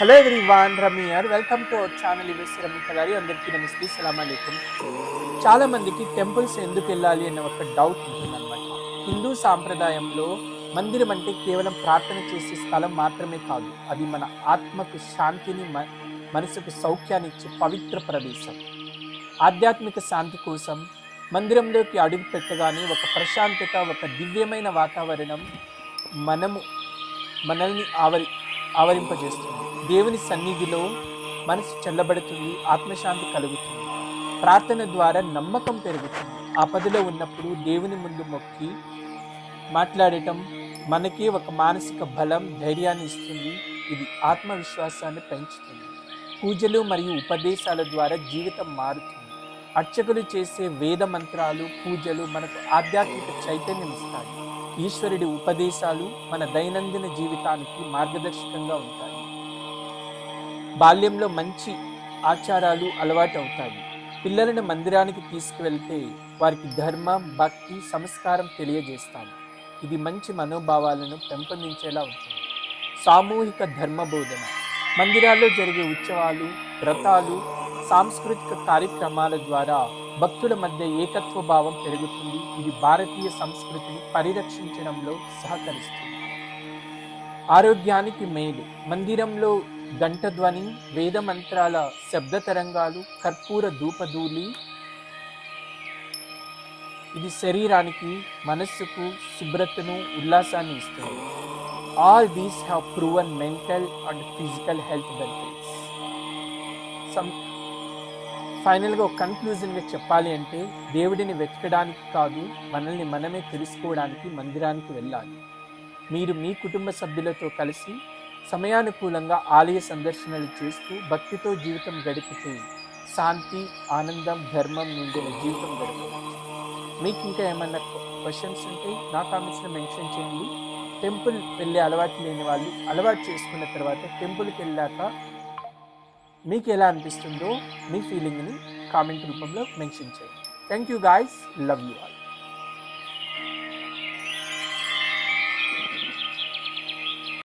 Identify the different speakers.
Speaker 1: Hello everyone రమియర్ welcome to channel ఇవేసి రమిత గారి అందరికీ నమస్తే సలాం అలైకుం చాలా మందికి టెంపుల్స్ ఎందుకు వెళ్ళాలి అనే ఒక డౌట్ ఉంటుందన్నమాట. హిందూ సాంప్రదాయంలో మందిరం అంటే కేవలం ప్రార్థన చేసే స్థలం మాత్రమే కాదు. అది మన ఆత్మకు శాంతిని మ- మనసుకు సౌఖ్యాన్ని ఇచ్చే పవిత్ర ప్రదేశం. ఆధ్యాత్మిక శాంతి కోసం మందిరంలోకి అడుగు పెట్టగానే ఒక ప్రశాంతత ఒక దివ్యమైన వాతావరణం మనము మనల్ని ఆవరి ఆవరింపజేస్తుంది. దేవుని సన్నిధిలో మనసు చల్లబడుతుంది ఆత్మశాంతి కలుగుతుంది. ప్రార్థన ద్వారా నమ్మకం పెరుగుతుంది. ఆపదలో ఉన్నప్పుడు దేవుని ముందు మొక్కి మాట్లాడటం మనకే ఒక మానసిక బలం ధైర్యాన్ని ఇస్తుంది. ఇది ఆత్మవిశ్వాసాన్ని పెంచుతుంది. పూజలు మరియు ఉపదేశాల ద్వారా జీవితం మారుతుంది. అర్చకులు చేసే వేద మంత్రాలు పూజలు మనకు ఆధ్యాత్మిక చైతన్యం ఇస్తాయి. ఈశ్వరుడి ఉపదేశాలు మన దైనందిన జీవితానికి మార్గదర్శకంగా ఉంటాయి. బాల్యంలో మంచి ఆచారాలు అలవాటు అవుతాయి పిల్లలను మందిరానికి తీసుకువెళ్తే వారికి ధర్మం భక్తి సంస్కారం తెలియజేస్తాము. ఇది మంచి మనోభావాలను పెంపొందించేలా ఉంటుంది. సామూహిక ధర్మ బోధన. మందిరాల్లో జరిగే ఉత్సవాలు వ్రతాలు సాంస్కృతిక కార్యక్రమాల ద్వారా భక్తుల మధ్య ఏకత్వ భావం పెరుగుతుంది. ఇది భారతీయ సంస్కృతిని పరిరక్షించడంలో సహకరిస్తుంది. ఆరోగ్యానికి మేలు. మందిరంలో ఘంటధ్వని వేదమంత్రాల వేద మంత్రాల శబ్ద తరంగాలు కర్పూర ధూపధూళి. ఇది శరీరానికి మనస్సుకు శుభ్రతను ఉల్లాసాన్ని ఇస్తుంది. All these have proven mental and physical health benefits some ఫైనల్గా ఒక కన్క్లూజన్గా చెప్పాలి అంటే దేవుడిని వెతకడానికి కాదు మనల్ని మనమే తెలుసుకోవడానికి మందిరానికి వెళ్ళాలి. మీరు మీ కుటుంబ సభ్యులతో కలిసి సమయానుకూలంగా ఆలయ సందర్శనలు చేస్తూ భక్తితో జీవితం గడిపితే శాంతి ఆనందం ధర్మం నిండిన జీవితం గడపవచ్చు మీకు ఇంకా ఏమైనా క్వశ్చన్స్ ఉంటే నా కామెంట్స్లో మెన్షన్ చేయండి. టెంపుల్ వెళ్ళే అలవాటు లేని వాళ్ళు అలవాటు చేసుకున్న తర్వాత టెంపుల్కి వెళ్ళాక మీకు ఎలా అనిపిస్తుందో మీ ఫీలింగ్ని కామెంట్ రూపంలో మెన్షన్ చేయండి. Thank you guys love you all